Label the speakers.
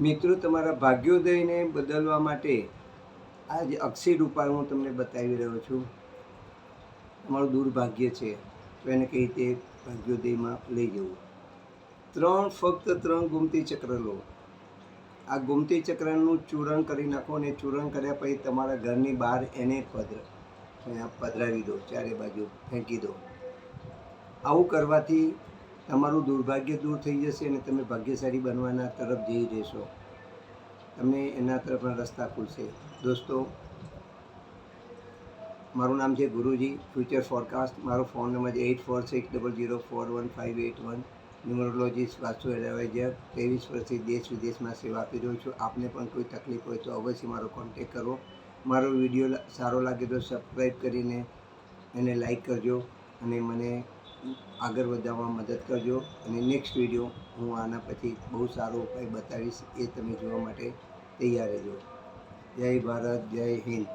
Speaker 1: મિત્રો, તમારા ભાગ્યોદયને બદલવા માટે આ જે અક્ષય ઉપાય હું તમને બતાવી રહ્યો છું. તમારું દુર્ભાગ્ય છે, તો એને કઈ રીતે ભાગ્યોદયમાં લઈ જવું. ત્રણ, ફક્ત ત્રણ ગુમતી ચક્ર લો. આ ગુમતી ચક્રનું ચૂરણ કરી નાખો અને ચૂરણ કર્યા પછી તમારા ઘરની બહાર એને પધર પધરાવી દો, ચારે બાજુ ફેંકી દો. આવું કરવાથી તમારું દુર્ભાગ્ય દૂર થઈ જશે અને તમે ભાગ્યશાળી બનવાના તરફ જઈ રહેશો. તમને એના તરફના રસ્તા ખુલશે. દોસ્તો, મારું નામ છે ગુરુજી ફ્યુચર ફોરકાસ્ટ મારો ફોન નંબર છે eight four six double zero four one five eight one numerologist vastu advisor ત્રેવીસ વર્ષથી દેશ વિદેશમાં સેવા આપી રહ્યો છું. આપને પણ કોઈ તકલીફ હોય તો અવશ્ય મારો કોન્ટેક કરો. મારો વીડિયો સારો લાગે તો સબસ્ક્રાઈબ કરીને એને લાઈક કરજો અને મને આગળ વધારવામાં મદદ કરજો અને નેક્સ્ટ વીડિયો હું આના પછી બહુ સારો ઉપાય બતાવીશ એ તમે જોવા માટે તૈયાર રહેજો. જય ભારત, જય હિન્દ.